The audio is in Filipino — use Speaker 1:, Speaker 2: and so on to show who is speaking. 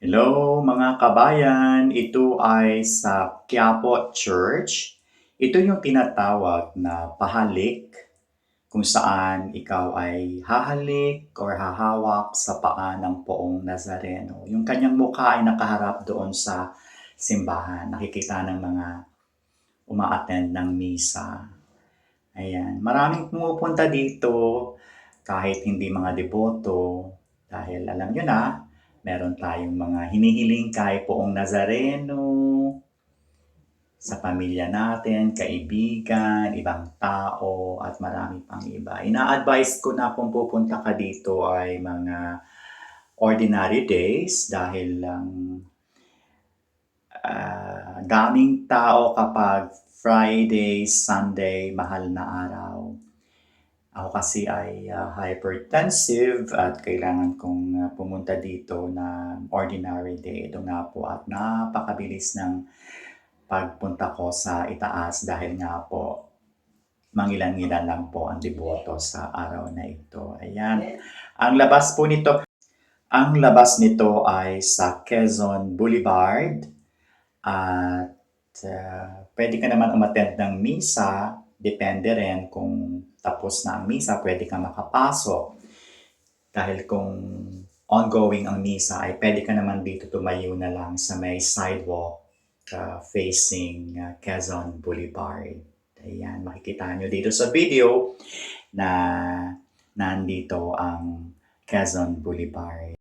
Speaker 1: Hello mga kabayan, ito ay sa Quiapo Church. Ito yung tinatawag na pahalik kung saan ikaw ay hahalik or hahawak sa paa ng poong Nazareno. Yung kanyang mukha ay nakaharap doon sa simbahan. Nakikita ng mga umaattend ng misa. Ayan. Maraming pumupunta dito kahit hindi mga deboto dahil alam nyo na, meron tayong mga hinihiling kay poong Nazareno sa pamilya natin, kaibigan, ibang tao, at marami pang iba. Ina-advise ko na kung pupunta ka dito ay mga ordinary days dahil lang ah, daming tao kapag Friday, Sunday, mahal na araw. Ako kasi ay ah, hypertensive at kailangan kong ah, pumunta dito na ordinary day. Ito nga po at napakabilis ng pagpunta ko sa itaas dahil nga po mangilan-ngilan lang po ang deboto sa araw na ito. Ayan. Ang labas po nito, ang labas nito ay sa Quezon Boulevard at ah, pwede ka naman umattend ng misa. Depende rin kung tapos na ang misa, pwede ka makapasok. Dahil kung ongoing ang misa, ay pwede ka naman dito tumayo na lang sa may sidewalk ah, facing ah, Quezon Boulevard. Ayan, makikita nyo dito sa video na nandito ang Quezon Boulevard.